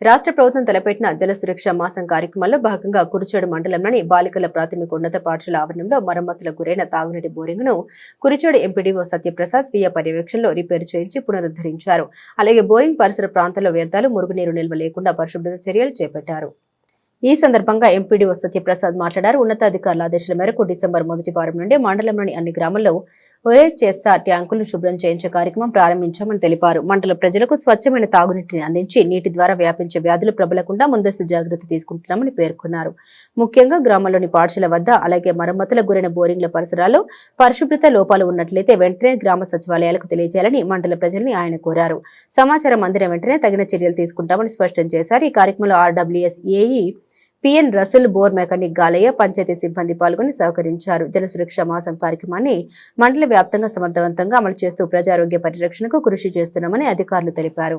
రాష్ట్ర ప్రభుత్వం తలపెట్టిన జల సురక్ష మాసం కార్యక్రమంలో భాగంగా కురిచేడు మండలంలోని బాలికల ప్రాథమిక ఉన్నత పాఠశాల ఆవరణంలో మరమ్మతుల గురైన తాగునీటి బోరింగ్ను కురిచేడు ఎంపీడీఓ సత్యప్రసాద్ స్వీయ పర్యవేక్షణలో రిపేర్ చేయించి పునరుద్ధరించారు. అలాగే బోరింగ్ పరిసర ప్రాంతాల్లో వ్యర్థాలు మురుగునీరు నిల్వ లేకుండా పరిశుభ్రత చర్యలు చేపట్టారు. ఈ సందర్భంగా ఎంపీడీఓ సత్యప్రసాద్ మాట్లాడారు. ఉన్నతాధికారుల ఆదేశాల మేరకు డిసెంబర్ మొదటి వారం నుండి మండలంలోని అన్ని గ్రామాల్లో ఓఎస్ఎస్ఆర్ ట్యాంకులను శుభ్రం చేయించే కార్యక్రమం ప్రారంభించామని తెలిపారు. మండల ప్రజలకు స్వచ్ఛమైన తాగునీటిని అందించి నీటి ద్వారా వ్యాపించే వ్యాధులు ప్రబలకుండా ముందస్తు జాగ్రత్త తీసుకుంటున్నామని పేర్కొన్నారు. ముఖ్యంగా గ్రామంలోని పాఠశాల వద్ద అలాగే మరమ్మతుల గురైన బోరింగ్ల పరిసరాల్లో పరిశుభ్రత లోపాలు ఉన్నట్లయితే వెంటనే గ్రామ సచివాలయాలకు తెలియజేయాలని మండల ప్రజల్ని ఆయన కోరారు. సమాచారం అందిన వెంటనే తగిన చర్యలు తీసుకుంటామని స్పష్టం చేశారు. ఈ కార్యక్రమంలో RWS AE PN Russell bore mechanic Galayya panchayat సిబ్బంది పాల్గొని సహకరించారు. జల సురక్ష మాసం కార్యక్రమాన్ని మండల వ్యాప్తంగా సమర్థవంతంగా అమలు చేస్తూ ప్రజారోగ్య పరిరక్షణకు కృషి చేస్తున్నామని అధికారులు తెలిపారు.